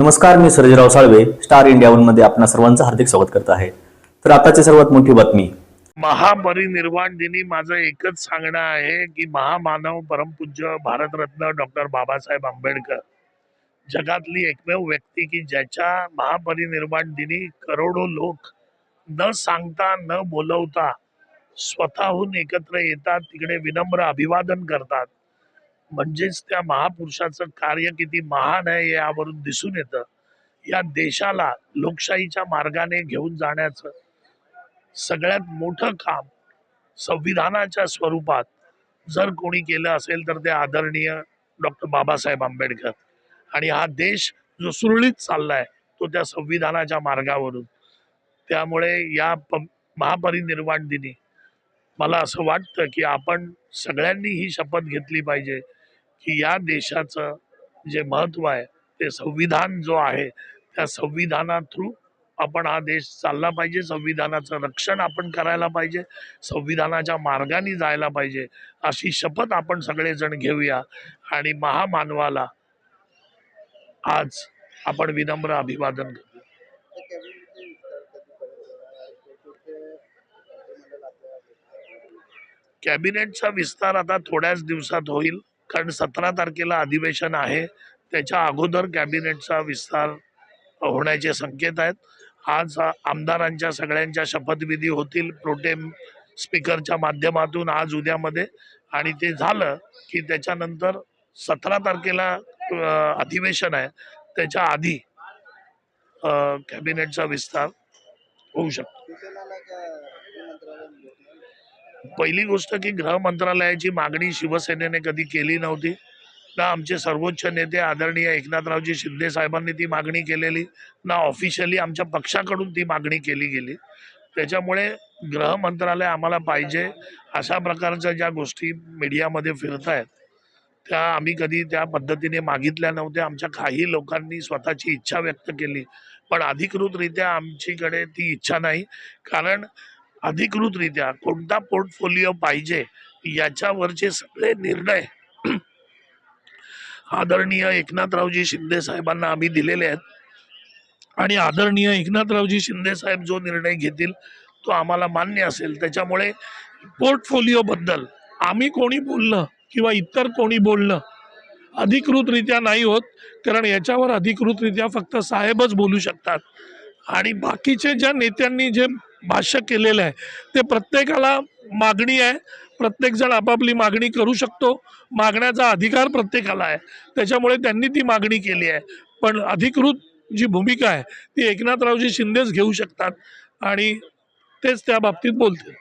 नमस्कार मी Sarjerao Salve star India वनमध्ये आपणा सर्वांचं हार्दिक स्वागत करत आहे. तर आताची सर्वात मोठी बातमी. महापरिनिर्वाण दिनी माझं एकच सांगणं आहे की महामानव परमपूज्य भारतरत्न डॉक्टर बाबासाहेब आंबेडकर. जगातली एकमेव व्यक्ती की ज्याच्या महापरिनिर्वाण दिनी करोडो लोक न सांगता न बोलवता स्वतःहून एकत्र येतात तिकडे विनम्र अभिवादन करतात. म्हणजेच त्या महापुरुषाचं कार्य किती महान आहे यावरून दिसून येतं. या देशाला लोकशाहीच्या मार्गाने घेऊन जाण्याचं सगळ्यात मोठं काम संविधानाच्या स्वरूपात जर कोणी केलं असेल तर ते आदरणीय डॉक्टर बाबासाहेब आंबेडकर. आणि हा देश जो सुरळीत चाललाय तो त्या संविधानाच्या मार्गावरून. त्यामुळे या प महापरिनिर्वाण दिनी मला असं वाटतं की आपण सगळ्यांनी ही शपथ घेतली पाहिजे. की या देशाचं जे महत्त्व आहे ते संविधान जो आहे त्या संविधाना थ्रू आपण हा देश चालला पाहिजे. संविधानाचं रक्षण आपण करायला पाहिजे. संविधानाच्या मार्गाने जायला पाहिजे. अशी शपथ आपण सगळेजण घेऊया. आणि महामानवाला आज आपण विनम्र अभिवादन करू कॅबिनेटचा विस्तार आता थोड्याच दिवसात होईल. कारण सतरा तारखेला अधिवेशन आहे. त्याच्या अगोदर कॅबिनेटचा विस्तार होण्याचे संकेत आहेत. आज आमदारांच्या सगळ्यांच्या शपथविधी होतील. प्रोटेम स्पीकरच्या माध्यमातून आज उद्यामध्ये. आणि ते झालं की त्याच्यानंतर सतरा तारखेला अधिवेशन आहे. त्याच्या आधी कॅबिनेटचा विस्तार होऊ शकतो. पहिली गोष्ट की गृह मंत्रालयाची मागणी शिवसेनेने कधी केली नव्हती. ना आमचे सर्वोच्च नेते आदरणीय एकनाथरावजी शिंदे साहेबांनी ती मागणी केलेली ना ऑफिशियली आमच्या पक्षाकडून ती मागणी केली गेली. त्याच्यामुळे गृह मंत्रालय आम्हाला पाहिजे अशा प्रकारच्या ज्या गोष्टी मीडियामध्ये फिरत आहेत त्या आम्ही कधी त्या पद्धतीने मागितल्या नव्हत्या. आमच्या काही लोकांनी स्वतःची इच्छा व्यक्त केली पण अधिकृतरित्या आमच्याकडे ती इच्छा नाही. कारण अधिकृतरित्या कोणता पोर्टफोलिओ पाहिजे याच्यावरचे सगळे निर्णय आदरणीय एकनाथरावजी शिंदे साहेबांना आम्ही दिलेले आहेत. आणि आदरणीय एकनाथरावजी शिंदे साहेब जो निर्णय घेतील तो आम्हाला मान्य असेल. त्याच्यामुळे पोर्टफोलिओ बद्दल आम्ही कोणी बोललं किंवा इतर कोणी बोलणं अधिकृतरित्या नाही होत कारण याच्यावर अधिकृतरित्या फक्त साहेबच बोलू शकतात. आणि बाकीचे ज्या नेत्यांनी जे भाष्य केलेलं आहे ते प्रत्येकाला मागणी आहे. प्रत्येकजण आपापली मागणी करू शकतो. मागण्याचा अधिकार प्रत्येकाला आहे. त्याच्यामुळे त्यांनी ती मागणी केली आहे. पण अधिकृत जी भूमिका आहे ती एकनाथरावजी शिंदेच घेऊ शकतात. आणि तेच त्या बाबतीत बोलतील